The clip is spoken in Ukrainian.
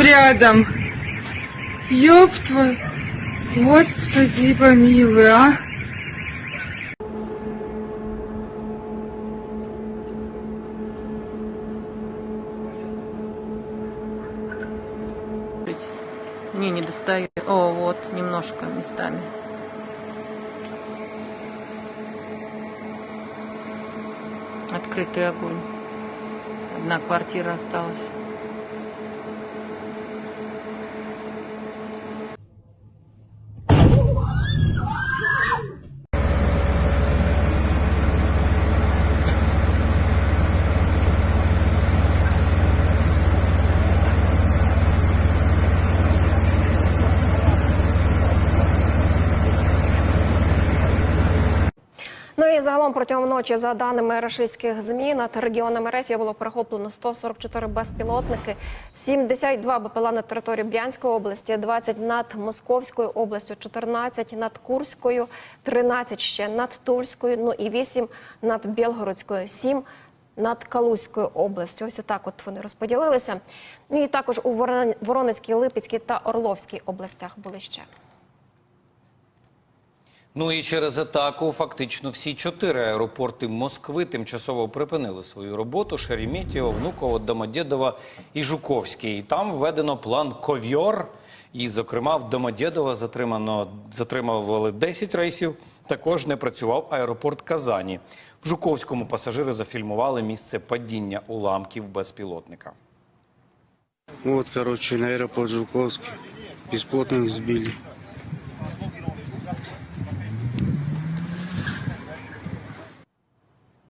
рядом. Ёб твой, господи помилуй, а. Не, не достает. О, вот, немножко местами. Открытый огонь. Одна квартира осталась. Ну і загалом протягом ночі, за даними рашистських ЗМІ, над регіонами РФ було перехоплено 144 безпілотники, 72 БПЛА на території Брянської області, 20 над Московською областю, 14 над Курською, 13 ще над Тульською, ну і 8 над Білгородською, 7 над Калузькою областю. Ось отак от вони розподілилися. Ну і також у Ворон- Воронезькій, Липецькій та Орловській областях були ще. Ну і через атаку фактично всі чотири аеропорти Москви тимчасово припинили свою роботу: Шереметьєво, Внуково, Домодєдово і Жуковський. І там введено план ковьор. І, зокрема, в Домодєдово затримували 10 рейсів. Також не працював аеропорт Казані. В Жуковському пасажири зафільмували місце падіння уламків безпілотника. Вот, короче, на аэропорт Жуковский. Бесплотных сбили.